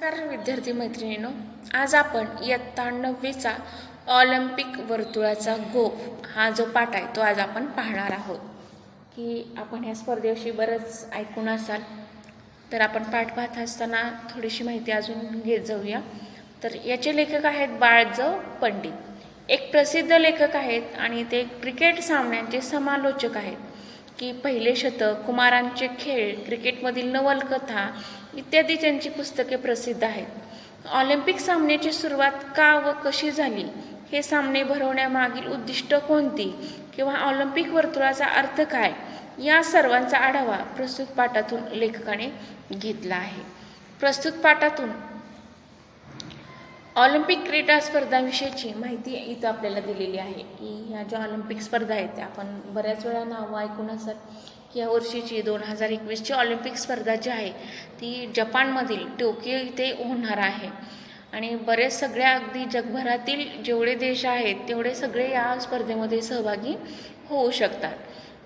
नमस्कार विद्यार्थी मैत्रिणीनो आज आपण इयत्ता नववीचा ऑलिम्पिक वर्तुळाचा गोप हा जो पाठ आहे तो आज आपण पाहणार आहोत. की आपण ह्या स्पर्धेविषयी बरंच ऐकून असाल तर आपण पाठ पाहत असताना थोडीशी माहिती अजून घेत जाऊया. तर याचे लेखक आहेत बाळजव पंडित. एक प्रसिद्ध लेखक आहेत आणि ते क्रिकेट सामन्यांचे समालोचक आहेत. की पहिले शतक कुमारांचे खेळ क्रिकेटमधील नवलकथा इत्यादी त्यांची पुस्तके प्रसिद्ध आहेत. ऑलिम्पिक सामन्याची सुरुवात का व कशी झाली? हे सामने भरवण्यामागील उद्दिष्ट कोणती? किंवा ऑलिम्पिक वर्तुळाचा अर्थ काय? या सर्वांचा आढावा प्रस्तुत पाठातून लेखकाने घेतला आहे. प्रस्तुत पाठातून ऑलिम्पिक क्रीडा स्पर्धांविषयीची माहिती इथं आपल्याला दिलेली आहे. की ह्या ज्या ऑलिम्पिक स्पर्धा आहेत त्या आपण बऱ्याच वेळा नावं ऐकून असतात की या वर्षीची दोन हजार एकवीसची ऑलिम्पिक स्पर्धा जी आहे ती जपानमधील टोकियो इथे होणार आहे. आणि बरेच सगळ्या अगदी जगभरातील जेवढे देश आहेत तेवढे सगळे या स्पर्धेमध्ये सहभागी होऊ शकतात.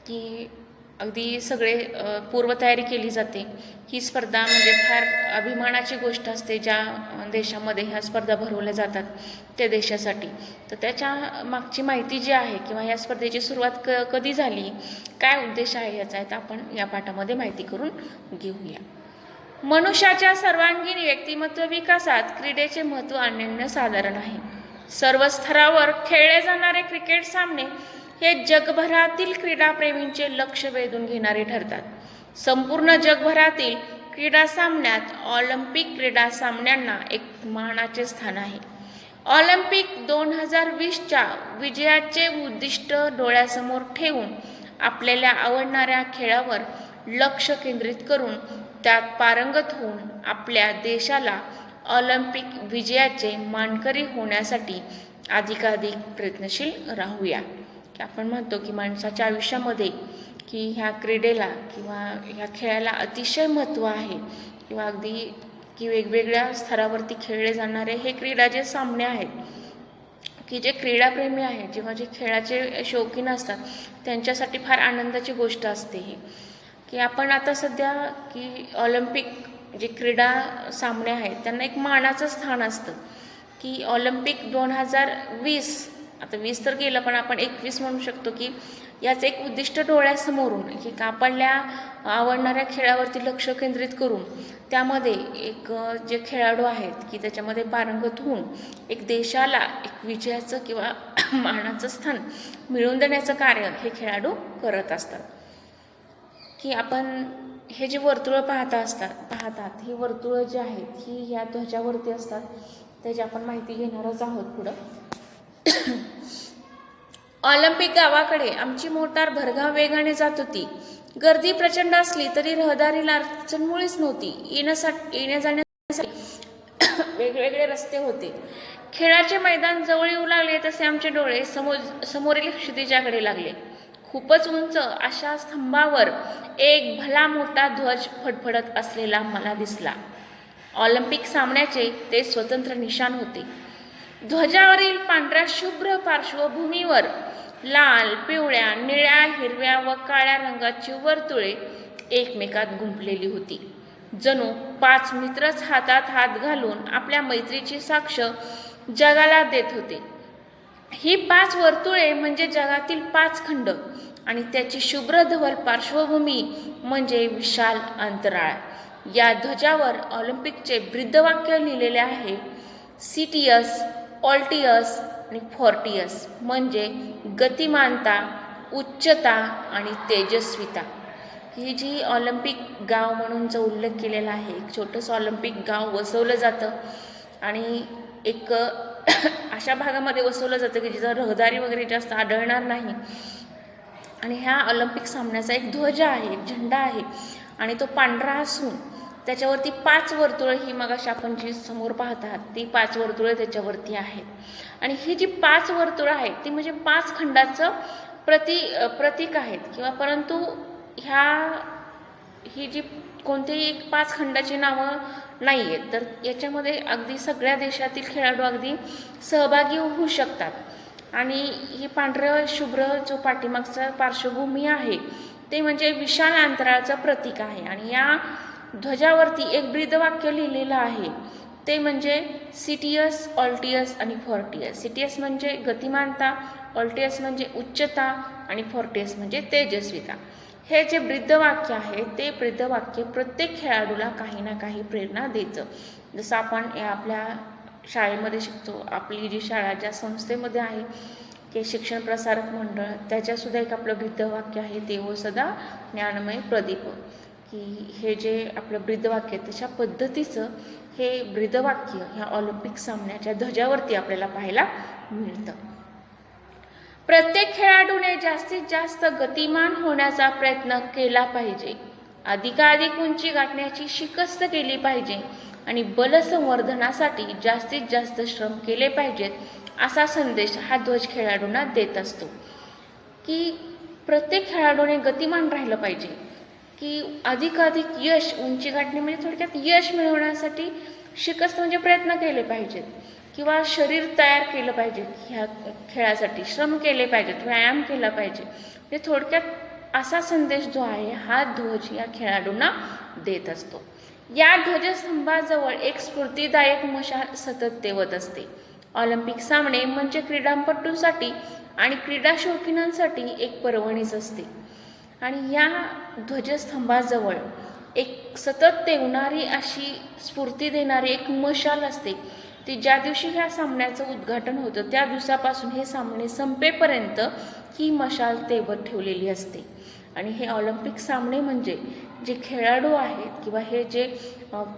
की अगदी सगळे पूर्वतयारी केली जाते. ही स्पर्धा म्हणजे फार अभिमानाची गोष्ट असते ज्या देशामध्ये ह्या स्पर्धा भरवल्या जातात त्या देशासाठी. तर त्याच्या मागची माहिती जी आहे किंवा या स्पर्धेची सुरुवात क कधी झाली काय उद्देश आहे याचा आहे तर आपण या पाठामध्ये माहिती करून घेऊया. मनुष्याच्या सर्वांगीण व्यक्तिमत्व विकासात क्रीडेचे महत्त्व अनन्यसाधारण आहे. सर्व स्तरावर खेळले जाणारे क्रिकेट सामने हे जगभरातील क्रीडाप्रेमींचे लक्ष वेधून घेणारे ठरतात. संपूर्ण जगभरातील क्रीडा सामन्यात ऑलिम्पिक क्रीडा सामन्यांना एक मानाचे स्थान आहे. ऑलिम्पिक दोन हजार वीसच्या विजयाचे उद्दिष्ट डोळ्यासमोर ठेवून आपल्याला आवडणाऱ्या खेळावर लक्ष केंद्रित करून त्यात पारंगत होऊन आपल्या देशाला ऑलिम्पिक विजयाचे मानकरी होण्यासाठी अधिकाधिक प्रयत्नशील राहूया. की आपण म्हणतो की माणसाच्या आयुष्यामध्ये की ह्या क्रीडेला किंवा ह्या खेळाला अतिशय महत्त्व आहे किंवा अगदी की वेगवेगळ्या स्तरावरती खेळले जाणारे हे क्रीडा जे सामने आहेत की जे क्रीडाप्रेमी आहेत जेव्हा जे खेळाचे शौकीन असतात त्यांच्यासाठी फार आनंदाची गोष्ट असते ही. की आपण आता सध्या की ऑलिम्पिक जे क्रीडा सामने आहेत त्यांना एक मानाचं स्थान असतं की ऑलिम्पिक दोन हजार वीस आता वीस तर गेलं पण आपण एकवीस म्हणू शकतो की याचं एक उद्दिष्ट डोळ्यासमोरून की आपल्या आवडणाऱ्या खेळावरती लक्ष केंद्रित करून त्यामध्ये एक जे खेळाडू आहेत की त्याच्यामध्ये पारंगत होऊन एक देशाला एक विजयाचं किंवा मानाचं स्थान मिळवून देण्याचं कार्य हे खेळाडू करत असतात. की आपण हे जे वर्तुळं पाहता असतात पाहतात ही वर्तुळं जी आहेत ही ह्या ध्वजावरती असतात त्याची आपण माहिती घेणारच आहोत पुढं. ऑलिम्पिक गावाकडे आमची मोटार भरघाव वेगाने जात होती. गर्दी प्रचंड असली तरी रहदारीला अडचण मुळीच नव्हती. येण्यासाठी येण्या जाण्यासाठी वेगवेगळे रस्ते होते. खेळाचे मैदान जवळ येऊ लागले तसे आमचे डोळे समोर समोरील क्षितिजाकडे लागले. खूपच उंच अशा स्तंभावर एक भला मोठा ध्वज फडफडत असलेला मला दिसला. ऑलिम्पिक सामन्याचे ते स्वतंत्र निशाण होते. ध्वजावरील पांढऱ्या शुभ्र पार्श्वभूमीवर लाल पिवळ्या निळ्या हिरव्या व काळ्या रंगाची वर्तुळे एकमेकात गुंफलेली होती. जणू पाच मित्रच हातात हात घालून आपल्या मैत्रीची साक्ष जगाला देत होते. ही पाच वर्तुळे म्हणजे जगातील पाच खंड आणि त्याची शुभ्र धवल पार्श्वभूमी म्हणजे विशाल अंतराळ. या ध्वजावर ऑलिम्पिकचे ब्रिद्धवाक्य लिहिलेले आहे सिटियस ऑल्टियस आणि फॉर्टियस म्हणजे गतिमानता उच्चता आणि तेजस्विता. ही जी ऑलिम्पिक गाव म्हणून जो उल्लेख केलेला आहे एक छोटंसं ऑलिम्पिक गाव वसवलं जातं आणि एक अशा भागामध्ये वसवलं जातं की जिथं रहदारी वगैरे जास्त आढळणार नाही. आणि ह्या ऑलिम्पिक सामन्याचा एक ध्वज आहे एक झेंडा आहे आणि तो पांढरा असून त्याच्यावरती पाच वर्तुळं ही मग आपण जी समोर पाहतात ती पाच वर्तुळं त्याच्यावरती आहेत. आणि ही जी पाच वर्तुळं आहेत ती म्हणजे पाच खंडाचं प्रति प्रतीक आहेत. किंवा परंतु ह्या ही जी कोणतीही एक पाच खंडाची नावं नाही आहेत तर याच्यामध्ये अगदी सगळ्या देशातील खेळाडू अगदी सहभागी होऊ शकतात. आणि ही पांढरं शुभ्र जो पाठीमागचा पार्श्वभूमी आहे ते म्हणजे विशाल अंतराळचं प्रतीक आहे. आणि या ध्वजावरती एक ब्रीदवाक्य लिहिलेलं आहे. ते म्हणजे सिटियस ऑल्टियस आणि फॉर्टियस. सिटियस म्हणजे गतिमानता ऑल्टियस म्हणजे उच्चता आणि फॉर्टियस म्हणजे तेजस्विता. हे जे ब्रीदवाक्य आहे ते ब्रीदवाक्य प्रत्येक खेळाडूला काही ना काही प्रेरणा देतं. जसं आपण आपल्या शाळेमध्ये शिकतो आपली जी शाळा ज्या संस्थेमध्ये आहे की शिक्षण प्रसारक मंडळ त्याच्यासुद्धा एक आपलं ब्रीदवाक्य आहे देव हो सदा ज्ञानमय प्रदीप. की हे जे आपलं ब्रीदवाक्य आहे तशा पद्धतीचं हे ब्रीदवाक्य ह्या ऑलिम्पिक सामन्याच्या ध्वजावरती आपल्याला पाहायला मिळतं. प्रत्येक खेळाडूने जास्तीत जास्त गतिमान होण्याचा प्रयत्न केला पाहिजे. अधिकाधिक उंची गाठण्याची शिकस्त केली पाहिजे आणि बलसंवर्धनासाठी जास्तीत जास्त श्रम केले पाहिजेत असा संदेश हा ध्वज खेळाडूंना देत असतो. की प्रत्येक खेळाडूने गतिमान राहिलं पाहिजे. की अधिकाधिक यश उंची गाठणे म्हणजे थोडक्यात यश मिळवण्यासाठी शिकस्त म्हणजे प्रयत्न केले पाहिजेत. किंवा शरीर तयार केलं पाहिजे ह्या खेळासाठी श्रम केले पाहिजेत व्यायाम केला पाहिजे. म्हणजे थोडक्यात असा संदेश जो आहे हा ध्वज या खेळाडूंना देत असतो. या ध्वजस्तंभाजवळ एक स्फूर्तीदायक मशाल सतत तेवत असते. ऑलिम्पिक सामने म्हणजे क्रीडापटूंसाठी आणि क्रीडा शौकीनांसाठी एक पर्वणीच असते. आणि या ध्वजस्तंभाजवळ एक सतत तेवणारी अशी स्फूर्ती देणारी एक मशाल असते. ती ज्या दिवशी ह्या सामन्याचं उद्घाटन होतं त्या दिवसापासून हे सामने संपेपर्यंत ही मशाल तेवत ठेवलेली असते. आणि हे ऑलिम्पिक सामने म्हणजे जे खेळाडू आहेत किंवा हे जे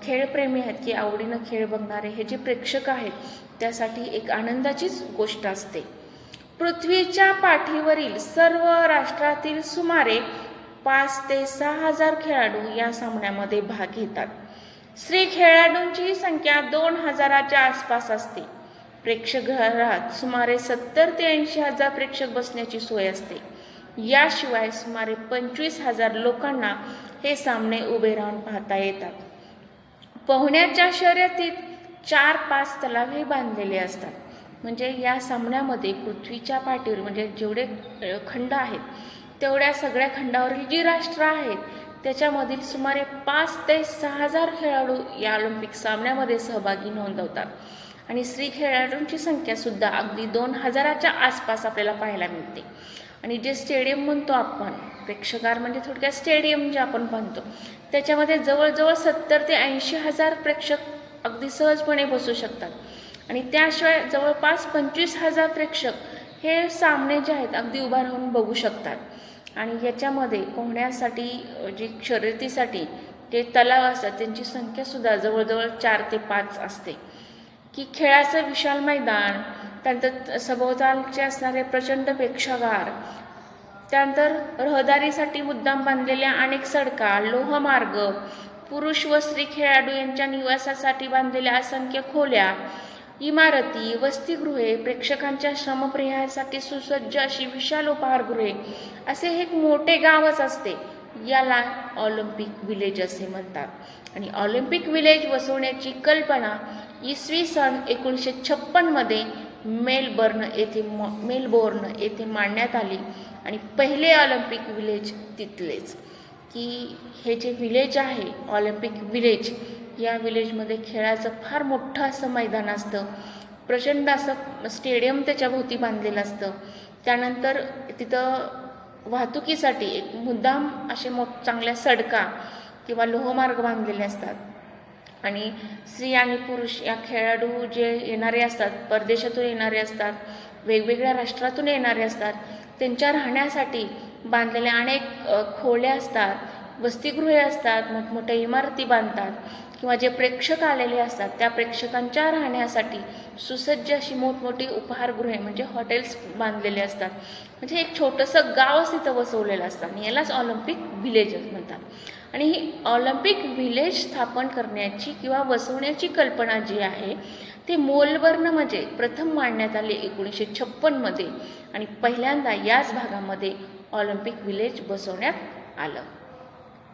खेळप्रेमी आहेत की आवडीनं खेळ बघणारे हे जे प्रेक्षक आहेत त्यासाठी एक आनंदाचीच गोष्ट असते. पृथ्वीच्या पाठीवरील सर्व राष्ट्रातील सुमारे पाच ते सहा हजार खेळाडू या सामन्यामध्ये भाग घेतात. स्त्री खेळाडूंची संख्या दोन हजाराच्या आसपास असते. प्रेक्षकगृहात सुमारे सत्तर ते ऐंशी हजार प्रेक्षक बसण्याची सोय असते. याशिवाय सुमारे पंचवीस हजार लोकांना हे सामने उभे राहून पाहता येतात. पोहण्याच्या शर्यतीत चार पाच तलावही बांधलेले असतात. म्हणजे या सामन्यामध्ये पृथ्वीच्या पाठीवर म्हणजे जेवढे खंड आहेत तेवढ्या सगळ्या खंडावरील जी राष्ट्र आहेत त्याच्यामधील सुमारे पाच ते सहा हजार खेळाडू या ऑलिम्पिक सामन्यामध्ये सहभागी नोंदवतात. आणि स्त्री खेळाडूंची संख्यासुद्धा अगदी दोन हजाराच्या आसपास आपल्याला पाहायला मिळते. आणि जे स्टेडियम म्हणतो आपण प्रेक्षकार म्हणजे थोडक्यात स्टेडियम जे आपण म्हणतो त्याच्यामध्ये जवळजवळ सत्तर ते ऐंशी हजार प्रेक्षक अगदी सहजपणे बसू शकतात. आणि त्याशिवाय जवळपास पंचवीस हजार प्रेक्षक हे सामने जे आहेत अगदी उभा राहून बघू शकतात. आणि याच्यामध्ये पोहण्यासाठी जी शर्यतीसाठी जे तलाव असतात त्यांची संख्यासुद्धा जवळजवळ चार ते पाच असते. की खेळाचं विशाल मैदान त्यानंतर सभोवतालचे असणारे प्रचंड प्रेक्षागार त्यानंतर रहदारीसाठी मुद्दाम बांधलेल्या अनेक सडका लोहमार्ग पुरुष व स्त्री खेळाडू यांच्या निवासासाठी बांधलेल्या असंख्य खोल्या इमारती वसतिगृहे प्रेक्षकांच्या श्रमप्रियासाठी सुसज्ज अशी विशाल उपहारगृहे असे हे एक मोठे गावच असते. याला ऑलिम्पिक विलेज असे म्हणतात. आणि ऑलिम्पिक विलेज वसवण्याची कल्पना इसवी सन एकोणीसशे छप्पनमध्ये मेलबर्न येथे म मेलबोर्न येथे मांडण्यात आली. आणि पहिले ऑलिम्पिक विलेज तिथलेच. की हे जे विलेज आहे ऑलिम्पिक विलेज या विलेजमध्ये खेळाचं फार मोठं असं मैदान असतं. प्रचंड असं स्टेडियम त्याच्याभोवती बांधलेलं असतं. त्यानंतर तिथं वाहतुकीसाठी एक मुद्दाम असे मोठ चांगल्या सडका किंवा लोहमार्ग बांधलेले असतात. आणि स्त्री आणि पुरुष या खेळाडू जे येणारे असतात परदेशातून येणारे असतात वेगवेगळ्या राष्ट्रातून येणारे असतात त्यांच्या राहण्यासाठी बांधलेल्या अनेक खोल्या असतात वसतिगृहे असतात मोठमोठ्या इमारती बांधतात. किंवा जे प्रेक्षक आलेले असतात त्या प्रेक्षकांच्या राहण्यासाठी सुसज्ज अशी मोठमोठी उपहारगृहे म्हणजे हॉटेल्स बांधलेले असतात. म्हणजे एक छोटंसं गावच तिथं बसवलेलं असतं आणि यालाच ऑलिम्पिक व्हिलेज म्हणतात. आणि ही ऑलिम्पिक व्हिलेज स्थापन करण्याची किंवा बसवण्याची कल्पना जी आहे ती मोलबर्नमध्ये प्रथम मांडण्यात आली एकोणीसशे छप्पनमध्ये आणि पहिल्यांदा याच भागामध्ये ऑलिम्पिक व्हिलेज बसवण्यात आलं.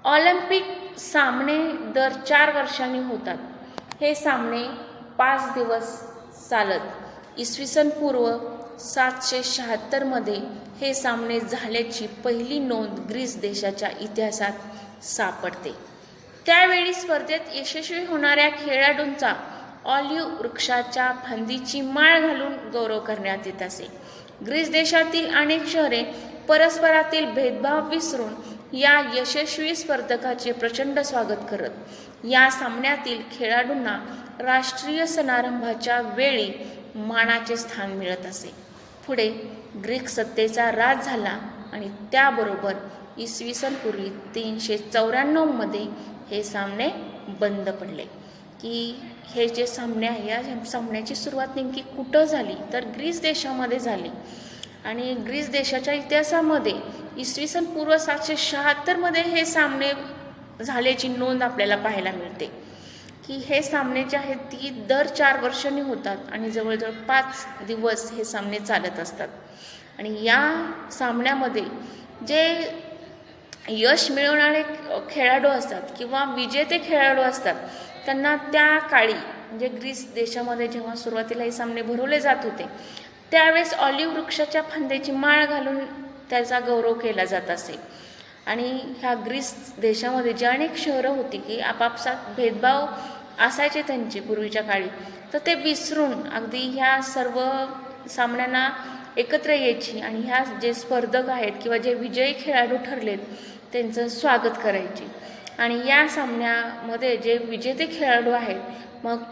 ऑलिम्पिक सामने दर चार वर्षांनी होतात. हे सामने पाच दिवस चालत. इसवी सन पूर्व सातशे शहात्तरमध्ये हे सामने झाल्याची पहिली नोंद ग्रीस देशाच्या इतिहासात सापडते. त्यावेळी स्पर्धेत यशस्वी होणाऱ्या खेळाडूंचा ऑलिव्ह वृक्षाच्या फांदीची माळ घालून गौरव करण्यात येत असे. ग्रीस देशातील अनेक शहरे परस्परातील भेदभाव विसरून या यशस्वी स्पर्धकाचे प्रचंड स्वागत करत या सामन्यातील खेळाडूंना राष्ट्रीय समारंभाच्या वेळी मानाचे स्थान मिळत असे. पुढे ग्रीक सत्तेचा राज झाला आणि त्याबरोबर इसवी सनपूर्वी तीनशे चौऱ्याण्णवमध्ये हे सामने बंद पडले. की हे जे सामने आहे या सामन्याची सुरुवात नेमकी कुठं झाली? तर ग्रीस देशामध्ये झाली. आणि ग्रीस देशाच्या इतिहासामध्ये इसवी सन पूर्व सातशे शहात्तरमध्ये हे सामने झाल्याची नोंद आपल्याला पाहायला मिळते. की हे सामने जे आहेत ती दर चार वर्षांनी होतात आणि जवळजवळ पाच दिवस हे सामने चालत असतात. आणि या सामन्यामध्ये जे यश मिळवणारे खेळाडू असतात किंवा विजेते खेळाडू असतात त्यांना त्या काळी म्हणजे ग्रीस देशामध्ये जेव्हा सुरुवातीला हे सामने भरवले जात होते त्यावेळेस ऑलिव्ह वृक्षाच्या फांद्याची माळ घालून त्याचा गौरव केला जात असे. आणि ह्या ग्रीस देशामध्ये जी अनेक शहरं होती की आपापसात भेदभाव असायचे त्यांचे पूर्वीच्या काळी तर ते विसरून अगदी ह्या सर्व सामन्यांना एकत्र यायची आणि ह्या जे स्पर्धक आहेत किंवा जे विजयी खेळाडू ठरलेत त्यांचं स्वागत करायची. आणि या सामन्यामध्ये जे विजेते खेळाडू आहेत मग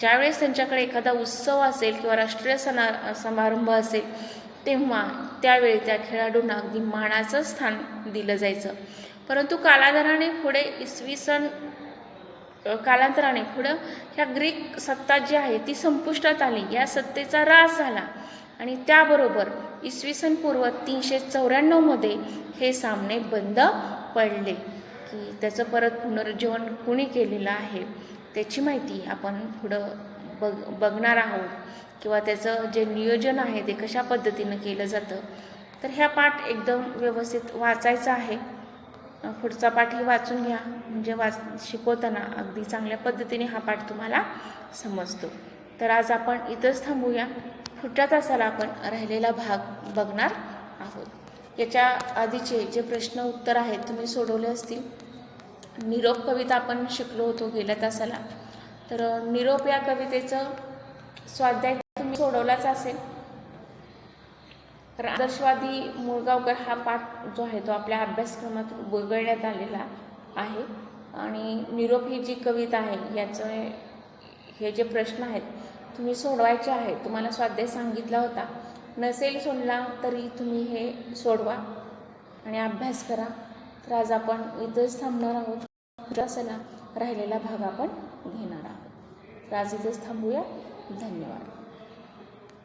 ज्यावेळेस त्यांच्याकडे एखादा उत्सव असेल किंवा राष्ट्रीय सणा समारंभ असेल तेव्हा त्यावेळी त्या खेळाडूंना अगदी मानाचं स्थान दिलं जायचं. परंतु कालांतराने पुढे इसवी सन कालांतराने पुढं ह्या ग्रीक सत्ता जी आहे ती संपुष्टात आली. या सत्तेचा ऱ्हास झाला आणि त्याबरोबर इसवी सन पूर्व तीनशे चौऱ्याण्णवमध्ये हे सामने बंद पडले की त्याचं परत पुनरुज्जीवन कुणी केलेलं आहे? त्याची माहिती आपण पुढं बघ बघणार आहोत. किंवा त्याचं जे नियोजन आहे ते कशा पद्धतीनं केलं जातं. तर ह्या पाठ एकदम व्यवस्थित वाचायचा आहे. पुढचा पाठही वाचून घ्या. म्हणजे वाच शिकवताना अगदी चांगल्या पद्धतीने हा पाठ तुम्हाला समजतो. तर आज आपण इथंच थांबूया. पुढच्या तासाला आपण राहिलेला भाग बघणार आहोत. याच्या आधीचे जे प्रश्न उत्तर आहेत तुम्ही सोडवले असतील. निरोप कविता आपण शिकलो होतो गेल्या तासाला. तर निरोप या कवितेचं स्वाध्याय तुम्ही सोडवलाच असेल. तर आदर्शवादी मुळगावकर हा पाठ जो आहे तो आपल्या अभ्यासक्रमात वगळण्यात आलेला आहे. आणि निरोप ही जी कविता आहे याचं हे जे प्रश्न आहेत तुम्ही सोडवायचे आहेत तुम्हाला स्वाध्याय सांगितला होता. नसेल सोडला तरी तुम्ही हे सोडवा आणि अभ्यास करा. तर आज आपण इथंच थांबणार आहोत. असला राहिलेला भाग आपण घेणार आहोत. तर आज थांबूया. धन्यवाद.